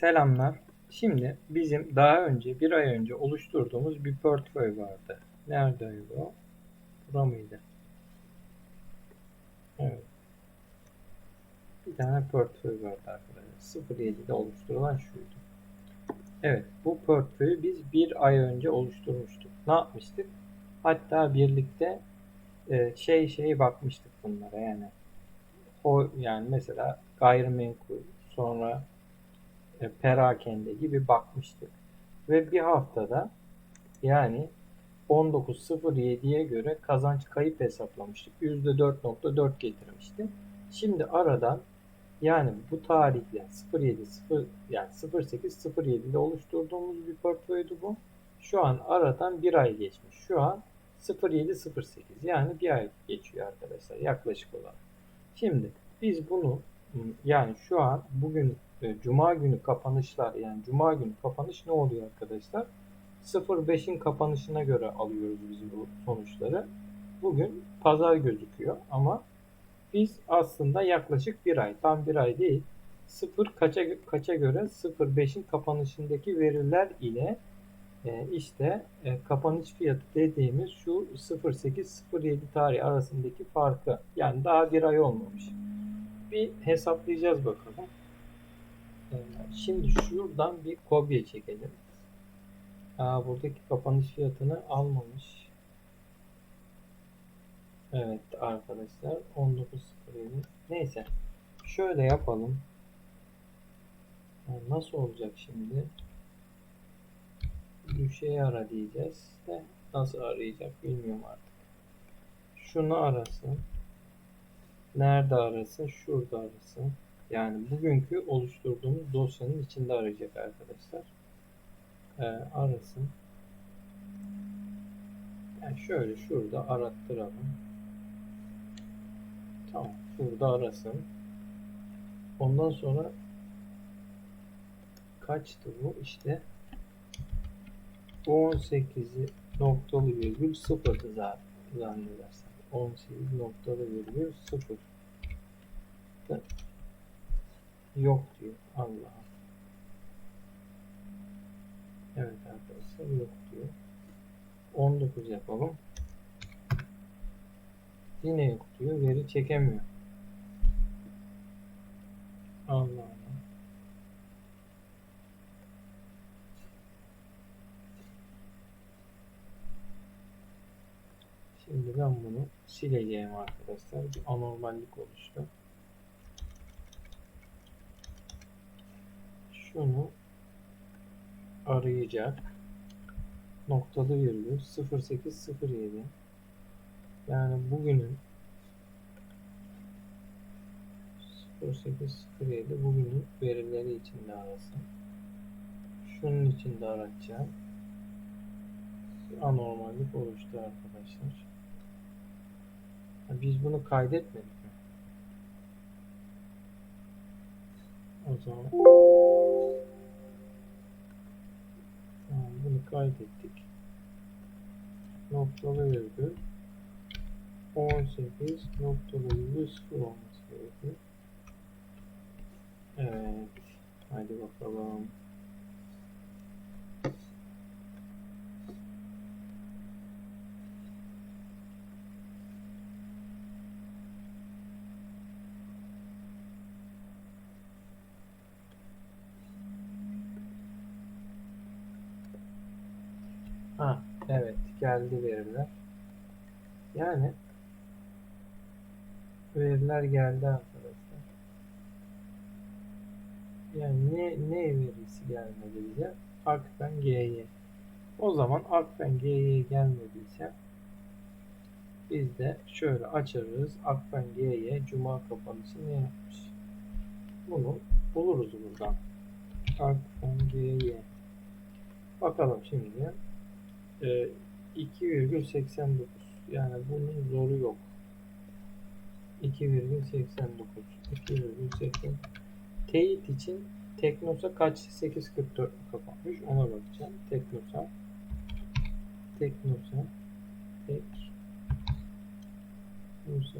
Selamlar. Şimdi bizim daha önce bir ay önce oluşturduğumuz bir portföy vardı. Neredeydi o? Bura mıydı? Evet. Bir tane portföy vardı arkadaşlar. 07'de oluşturulan şuydu. Evet, bu portföyü biz bir ay önce oluşturmuştuk. Ne yapmıştık? Hatta birlikte e, şey şey bakmıştık bunlara yani. O yani mesela gayrimenkul, sonra perakende gibi bakmıştık. Ve bir haftada yani 19.07'ye göre kazanç kayıp hesaplamıştık. %4.4 getirmişti. Şimdi aradan yani bu tarihle 07 0 yani 08 07'de oluşturduğumuz bir portföydü bu. Şu an aradan bir ay geçmiş. Şu an 07 08 yani bir ay geçiyor arkadaşlar yaklaşık olarak. Şimdi biz bunu yani şu an bugün e, Cuma günü kapanışlar yani Cuma günü kapanış ne oluyor arkadaşlar? 05'in kapanışına göre alıyoruz biz bu sonuçları. Bugün pazar gözüküyor ama biz aslında yaklaşık bir ay, tam bir ay değil, 0 kaça, kaça göre 05'in kapanışındaki veriler ile e, işte e, kapanış fiyatı dediğimiz şu 08-07 tarihi arasındaki farkı yani daha bir ay olmamış. Bir hesaplayacağız bakalım. Ee, Şimdi şuradan bir kopya çekelim. Aa, buradaki kapanış fiyatını almamış. Evet arkadaşlar 19.07 Neyse. Şöyle yapalım. Nasıl olacak şimdi? Düşeyi ara diyeceğiz de nasıl arayacak bilmiyorum artık. Şunu arasın. Nerede arasın? Şurada arasın. Yani bugünkü oluşturduğumuz dosyanın içinde arayacak arkadaşlar. Ee, arasın. Yani şöyle şurada arattıralım. Tamam. Şurada arasın. Ondan sonra kaçtı bu? İşte 18'i noktalı virgül sıfırdı zaten zannedersem. 18 noktalı virgül sıfır. Yok diyor. Allah. Evet arkadaşlar yok diyor. 19 yapalım. Yine yok diyor. Veri çekemiyor. Allah Allah. Şimdi ben bunu sileceğim arkadaşlar. Bir anormallik oluştu. Şunu arayacak. Noktalı virgül 0807 yani bugünün 0807 bugünün verileri içinde arasın. Şunun içinde aratacağım. Anormallik oluştu arkadaşlar. Biz bunu kaydetmedik mi? O zaman bunu kaydettik. Noktalı virgül 18 noktalı virgül 0 olması gerekiyor. Evet. Hadi bakalım. Ha, evet geldi veriler. Yani veriler geldi arkadaşlar. Yani ne ne verisi gelmedi bize? Akfen G'ye. O zaman Akfen G'ye gelmediyse biz de şöyle açarız. Akfen G'ye Cuma kapanışı ne yapmış? Bunu buluruz buradan. Akfen G'ye. Bakalım şimdi. Ee, 2,89 yani bunun zoru yok. 2,89 2,80 Teyit için Teknosa kaç? 8.44 kapanmış? Ona bakacağım. Teknosa. Teknosa. Tek Teknosa.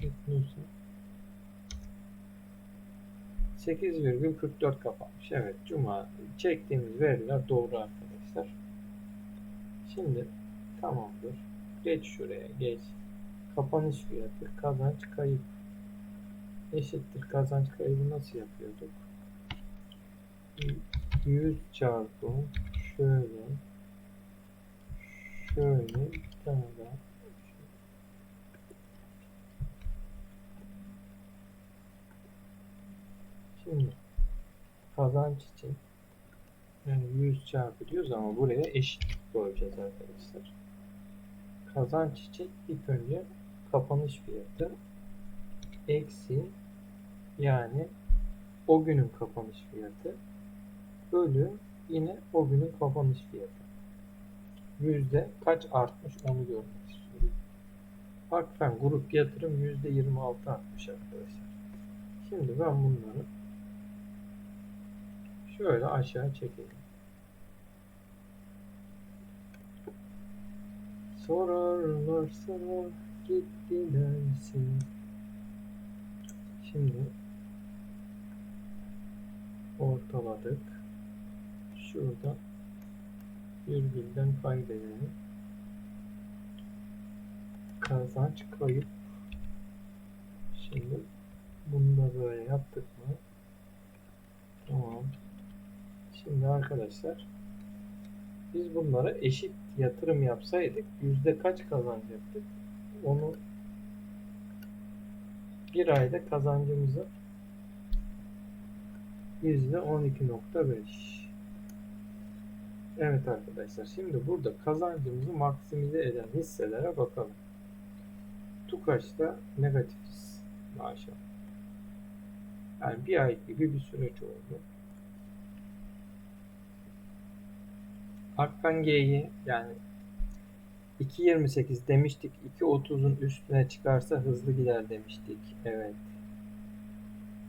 Teknosa 8,44 kapanmış. Evet Cuma çektiğimiz veriler doğru arkadaşlar. Şimdi tamamdır. Geç şuraya geç. Kapanış fiyatı kazanç kayıp eşittir kazanç kaybı nasıl yapıyorduk? 100 çarpı şöyle şöyle bir tane daha Şimdi kazanç için yani 100 çarpı diyoruz ama buraya eşit koyacağız arkadaşlar. Kazanç için ilk önce kapanış fiyatı eksi yani o günün kapanış fiyatı bölü yine o günün kapanış fiyatı. Yüzde kaç artmış onu görmek istiyorum. Akfen grup yatırım yüzde 26 artmış arkadaşlar. Şimdi ben bunları şöyle aşağı çekelim. Sorarlarsa gitti dersin. Şimdi ortaladık. Şurada virgülden kaydedelim. Kazanç kayıp. Şimdi bunu da böyle yaptık mı? Tamam. Şimdi arkadaşlar biz bunlara eşit yatırım yapsaydık yüzde kaç kazanacaktık? Onu bir ayda kazancımızı yüzde 12.5 Evet arkadaşlar şimdi burada kazancımızı maksimize eden hisselere bakalım. Tukaç'ta negatifiz maşallah. Yani bir ay gibi bir süreç oldu. Akfen G'yi yani 2.28 demiştik. 2.30'un üstüne çıkarsa hızlı gider demiştik. Evet.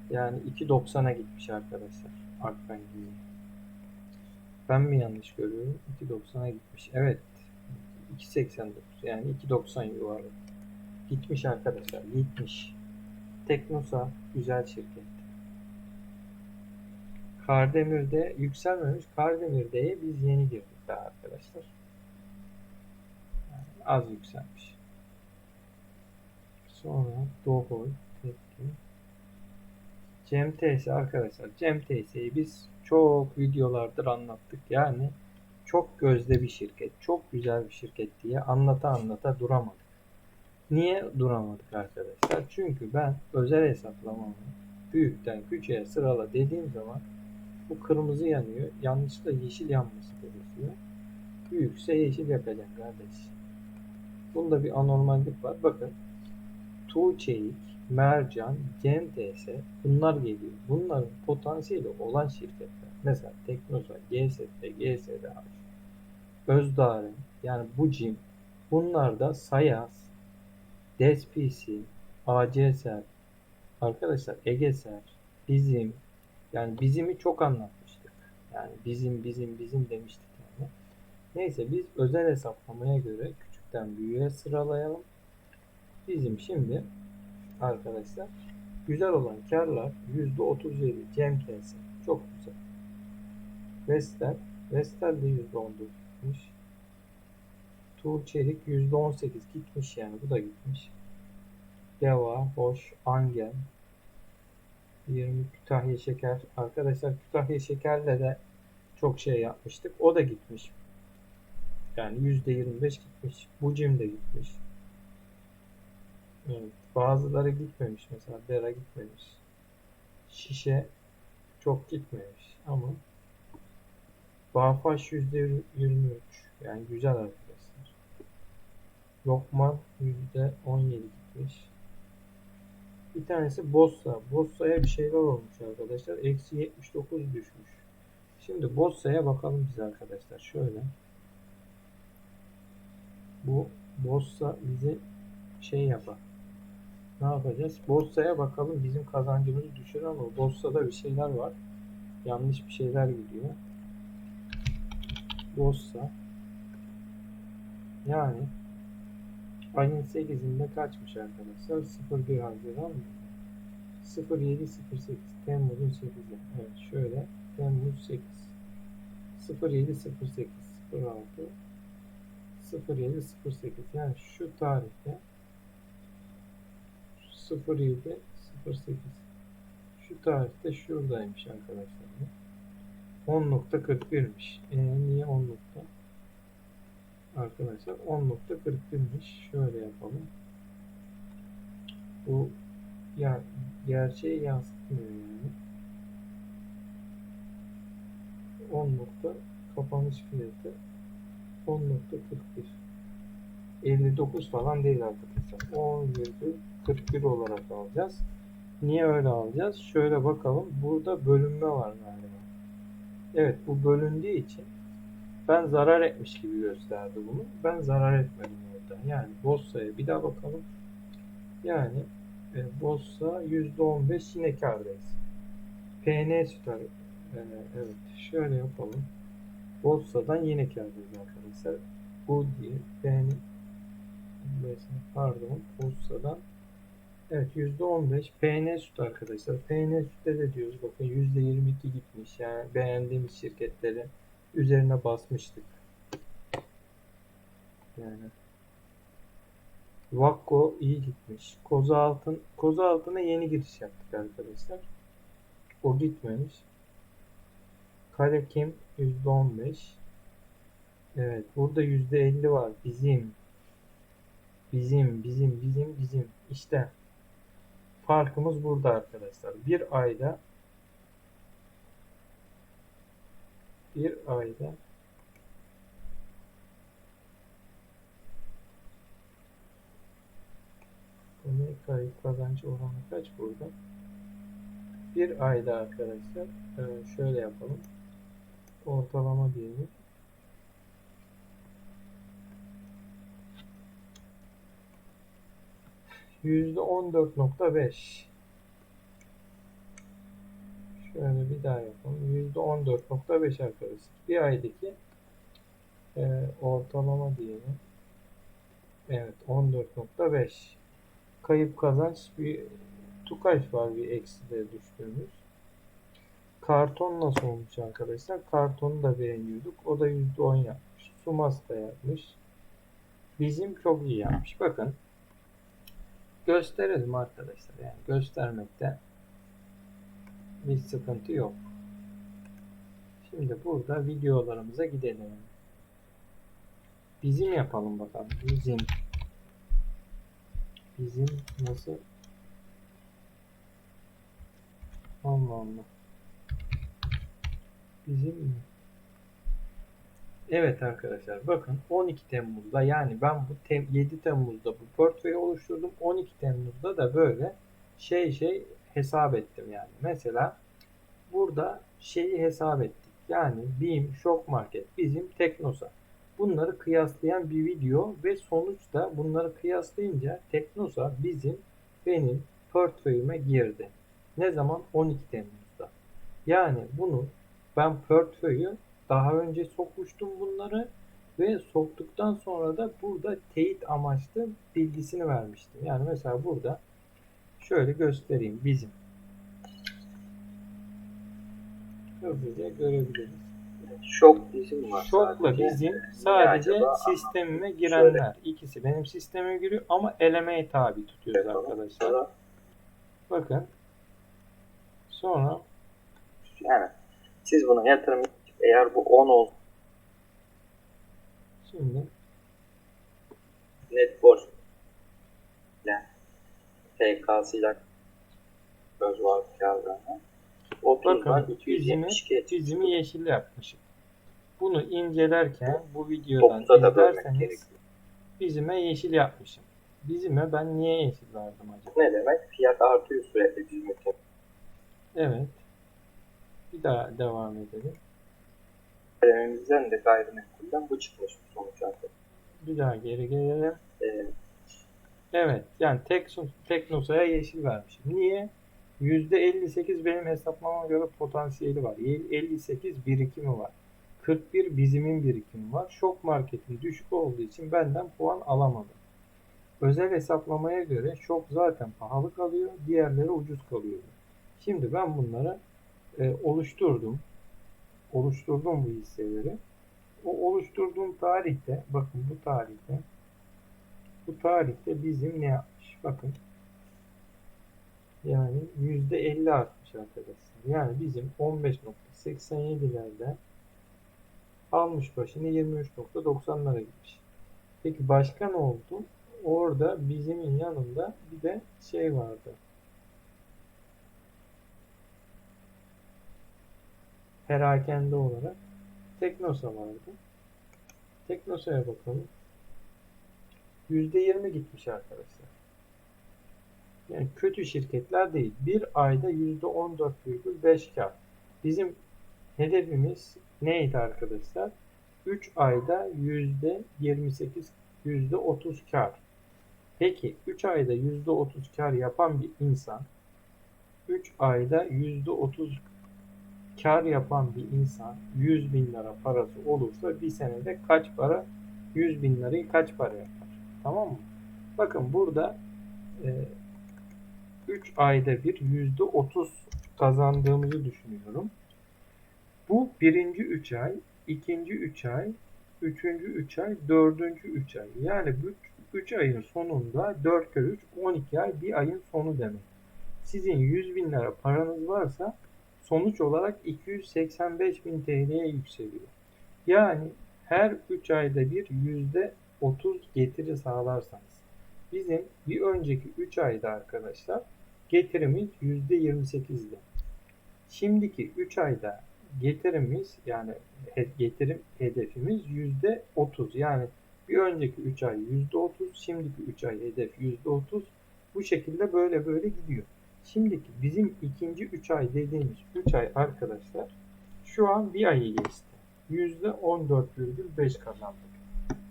Yani 2.90'a gitmiş arkadaşlar. Akfen G'yi. Ben mi yanlış görüyorum? 2.90'a gitmiş. Evet. 2.89 yani 2.90 yuvarı. Gitmiş arkadaşlar. Gitmiş. Teknosa güzel şirket. Kardemir'de yükselmemiş. Kardemir'de biz yeni girdik daha arkadaşlar. Yani az yükselmiş. Sonra Dohol, Tepki. CMTS arkadaşlar. CMTS'yi biz çok videolardır anlattık. Yani çok gözde bir şirket, çok güzel bir şirket diye anlata anlata duramadık. Niye duramadık arkadaşlar? Çünkü ben özel hesaplamamı büyükten küçüğe sırala dediğim zaman bu kırmızı yanıyor. Yanlışlıkla yeşil yanması gerekiyor. Büyükse yeşil yapacaksın kardeş. Bunda bir anormallik var. Bakın Tuğçelik, Mercan, CMTS bunlar geliyor. Bunların potansiyeli olan şirketler. Mesela Teknosa, GST, GSDH, Özdağ'ın yani bu cim bunlar da Sayas, DSPC, ACSR, arkadaşlar Egeser, bizim yani bizimi çok anlatmıştık. Yani bizim bizim bizim demiştik yani. Neyse biz özel hesaplamaya göre küçükten büyüğe sıralayalım. Bizim şimdi arkadaşlar güzel olan karlar %37 Cemkesi çok güzel. Vestel Vestel de %14 gitmiş. Tuğ Çelik %18 gitmiş yani bu da gitmiş. Deva, Boş, Angel, 20 Kütahya Şeker. Arkadaşlar Kütahya Şeker'le de çok şey yapmıştık. O da gitmiş. Yani %25 gitmiş. Bucim de gitmiş. Evet. Bazıları gitmemiş. Mesela Bera gitmemiş. Şişe çok gitmemiş. Ama Bağfaş %23. Yani güzel arkadaşlar. Lokman %17 gitmiş. Bir tanesi Bossa. Bossa'ya bir şeyler olmuş arkadaşlar. Eksi 79 düşmüş. Şimdi Bossa'ya bakalım biz arkadaşlar. Şöyle. Bu Bossa bizi şey yapar. Ne yapacağız? Borsaya bakalım bizim kazancımızı düşür ama borsada bir şeyler var. Yanlış bir şeyler gidiyor. Borsa yani ayın 8'inde kaçmış arkadaşlar? 01 Haziran mı? 0708 Temmuz'un 8'i. Evet şöyle Temmuz 8 0708 06 0708 yani şu tarihte 0708 şu tarihte şuradaymış arkadaşlar. bu. 10.41'miş. E, niye 10 nokta? Arkadaşlar 10.41'miş. Şöyle yapalım. Bu ya gerçeği yansıtmıyor yani. 10 nokta kapanış fiyatı 10.41 59 falan değil arkadaşlar. 10,41 olarak alacağız. Niye öyle alacağız? Şöyle bakalım. Burada bölünme var galiba. Evet bu bölündüğü için ben zarar etmiş gibi gösterdi bunu. Ben zarar etmedim orada. Yani Bossa'ya bir daha bakalım. Yani e, Bossa %15 yine kârdayız. PN süper. E, evet şöyle yapalım. Bossa'dan yine kârdayız arkadaşlar. Bu değil. PN pardon Bossa'dan Evet %15 PN süt arkadaşlar. PN sütte de diyoruz bakın %22 gitmiş. Yani beğendiğimiz şirketleri üzerine basmıştık. Yani Vakko iyi gitmiş. Koza altın Koza altına yeni giriş yaptık arkadaşlar. O gitmemiş. Kalekim %15. Evet burada %50 var. Bizim bizim bizim bizim bizim işte farkımız burada arkadaşlar. Bir ayda bir ayda Amerika'yı kazancı oranı kaç burada? Bir ayda arkadaşlar e, şöyle yapalım. Ortalama diyelim. %14.5 Şöyle bir daha yapalım. Yüzde on dört nokta beş arkadaşlar. Bir aydaki e, ortalama diyelim. Evet on dört nokta beş. Kayıp kazanç bir tukaş var bir ekside düştüğümüz. Karton nasıl olmuş arkadaşlar? Kartonu da beğeniyorduk. O da yüzde on yapmış. Sumas da yapmış. Bizim çok iyi yapmış. Bakın gösterelim arkadaşlar. Yani göstermekte bir sıkıntı yok. Şimdi burada videolarımıza gidelim. Bizim yapalım bakalım. Bizim. Bizim nasıl? Allah Allah. Bizim mi? Evet arkadaşlar bakın 12 Temmuz'da yani ben bu tem 7 Temmuz'da bu portföyü oluşturdum. 12 Temmuz'da da böyle şey şey hesap ettim yani. Mesela burada şeyi hesap ettik. Yani BİM, Shock Market, bizim Teknosa. Bunları kıyaslayan bir video ve sonuçta bunları kıyaslayınca Teknosa bizim benim portföyüme girdi. Ne zaman? 12 Temmuz'da. Yani bunu ben portföyü daha önce sokmuştum bunları ve soktuktan sonra da burada teyit amaçlı bilgisini vermiştim. Yani mesela burada şöyle göstereyim bizim. Hızlıca görebiliriz. Şok bizim var. Şokla sadece. bizim sadece sistemime girenler. ikisi benim sistemime giriyor ama elemeye tabi tutuyoruz Yapalım. arkadaşlar. Sonra, Bakın. Sonra Yani siz buna yatırım eğer bu 10 ol şimdi net borç TK'sıyla göz var kağıdına 30 var bakın çizimi, 272 çizimi yeşil yapmışım. Bunu incelerken bu videodan 9'a da bölmek izlerseniz gerekiyor. bizime yeşil yapmışım. Bizime ben niye yeşil verdim acaba? Ne demek? Fiyat artıyor sürekli bizim ülkemizde. Evet. Bir daha devam edelim. Kalemimizden de gayrimenkulden bu çıkmış bu sonuç artık. Bir daha geri gelelim. Ee, Evet. Yani Tekno- Teknosa'ya yeşil vermişim. Niye? %58 benim hesaplamama göre potansiyeli var. 58 birikimi var. 41 bizimin birikimi var. Şok marketin düşük olduğu için benden puan alamadım. özel hesaplamaya göre şok zaten pahalı kalıyor. Diğerleri ucuz kalıyor. Şimdi ben bunları e, oluşturdum. Oluşturdum bu hisseleri. O oluşturduğum tarihte bakın bu tarihte bu tarihte bizim ne yapmış? Bakın yani %50 artmış arkadaşlar. Yani bizim 15.87'lerde almış başını 23.90'lara gitmiş. Peki başka ne oldu? Orada bizimin yanında bir de şey vardı. Perakende olarak Teknosa vardı. Teknosa'ya bakalım. %20 gitmiş arkadaşlar. Yani kötü şirketler değil. Bir ayda %14,5 kar. Bizim hedefimiz neydi arkadaşlar? 3 ayda %28, %30 kar. Peki 3 ayda %30 kar yapan bir insan 3 ayda %30 kar yapan bir insan 100 bin lira parası olursa bir senede kaç para? 100 bin lirayı kaç para yapar? Tamam mı? Bakın burada e, 3 ayda bir %30 kazandığımızı düşünüyorum. Bu birinci 3 ay, ikinci 3 ay, üçüncü 3 ay, dördüncü 3 ay. Yani bu 3 ayın sonunda 4 kere 3, 12 ay bir ayın sonu demek. Sizin 100 bin lira paranız varsa sonuç olarak 285 bin TL'ye yükseliyor. Yani her 3 ayda bir %30 getiri sağlarsanız. Bizim bir önceki 3 ayda arkadaşlar getirimiz %28'di. Şimdiki 3 ayda getirimiz yani getirim hedefimiz %30. Yani bir önceki 3 ay %30, şimdiki 3 ay hedef %30. Bu şekilde böyle böyle gidiyor. Şimdiki bizim ikinci 3 ay dediğimiz 3 ay arkadaşlar şu an bir ayı geçti. %14,5 kazandık.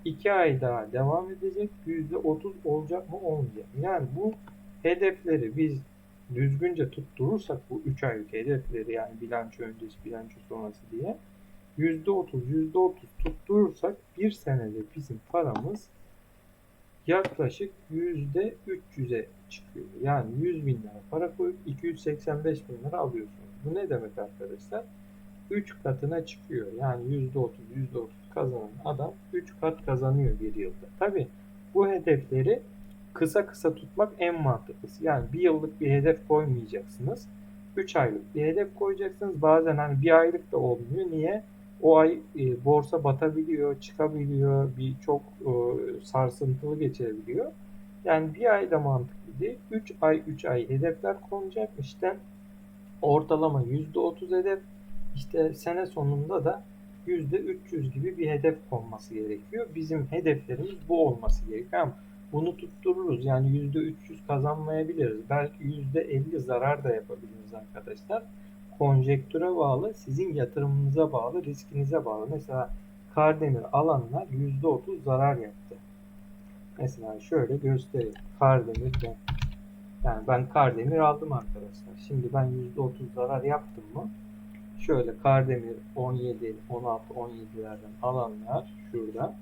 2 ay daha devam edecek. %30 olacak mı olmayacak? Yani bu hedefleri biz düzgünce tutturursak bu 3 aylık hedefleri yani bilanço öncesi bilanço sonrası diye %30 %30 tutturursak bir senede bizim paramız yaklaşık %300'e çıkıyor. Yani 100 bin lira para koyup 285 bin lira alıyorsunuz. Bu ne demek arkadaşlar? 3 katına çıkıyor. Yani %30 %30 kazanan adam 3 kat kazanıyor bir yılda. Tabi bu hedefleri kısa kısa tutmak en mantıklısı. Yani bir yıllık bir hedef koymayacaksınız. 3 aylık bir hedef koyacaksınız. Bazen hani bir aylık da olmuyor. Niye? O ay e, borsa batabiliyor, çıkabiliyor, bir çok e, sarsıntılı geçebiliyor. Yani bir ayda mantıklı değil. 3 ay 3 ay hedefler konacak. İşte ortalama %30 hedef. İşte sene sonunda da %300 gibi bir hedef konması gerekiyor. Bizim hedeflerimiz bu olması gerekiyor. Ama bunu tuttururuz. Yani %300 kazanmayabiliriz. Belki %50 zarar da yapabiliriz arkadaşlar. Konjektüre bağlı, sizin yatırımınıza bağlı, riskinize bağlı. Mesela Kardemir alanlar %30 zarar yaptı. Mesela şöyle göstereyim. Kardemir ben. Yani ben Kardemir aldım arkadaşlar. Şimdi ben %30 zarar yaptım mı? Şöyle Kardemir 17, 16, 17'lerden alanlar şurada.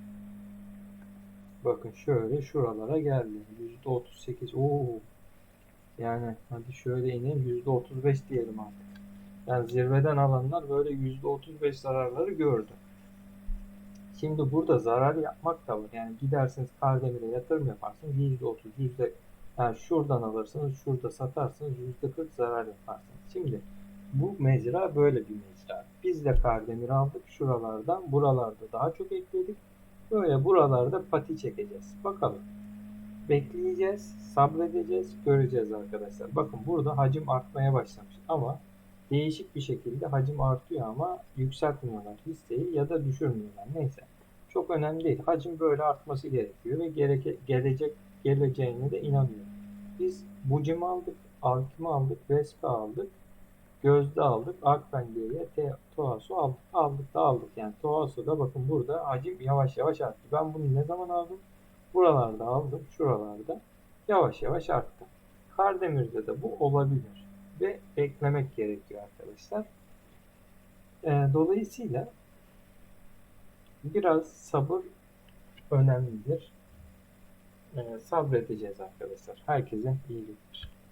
Bakın şöyle şuralara geldi. %38. Oo. Yani hadi şöyle ineyim %35 diyelim artık. Yani zirveden alanlar böyle %35 zararları gördü. Şimdi burada zarar yapmak da var. Yani gidersiniz Kardemir'e yatırım yaparsınız %30, yüzde yani şuradan alırsınız, şurada satarsınız %40 zarar yaparsınız. Şimdi bu mecra böyle bir mecra. Biz de Kardemir aldık şuralardan, buralarda daha çok ekledik. Böyle buralarda pati çekeceğiz. Bakalım. Bekleyeceğiz, sabredeceğiz, göreceğiz arkadaşlar. Bakın burada hacim artmaya başlamış ama değişik bir şekilde hacim artıyor ama yükseltmiyorlar hisseyi ya da düşürmüyorlar. Neyse. Çok önemli değil. Hacim böyle artması gerekiyor ve gereke, gelecek geleceğine de inanıyorum. Biz Bucim aldık, Alkim'i aldık, Vespa aldık, Gözde aldık, Akpendiye'ye, Toasu aldık. Aldık da aldık. Yani Toasu'da bakın burada hacim yavaş yavaş arttı. Ben bunu ne zaman aldım? Buralarda aldım, şuralarda. Yavaş yavaş arttı. Kardemir'de de bu olabilir. Ve beklemek gerekiyor arkadaşlar. Ee, dolayısıyla biraz sabır önemlidir. e, sabredeceğiz arkadaşlar. Herkesin iyiliğidir.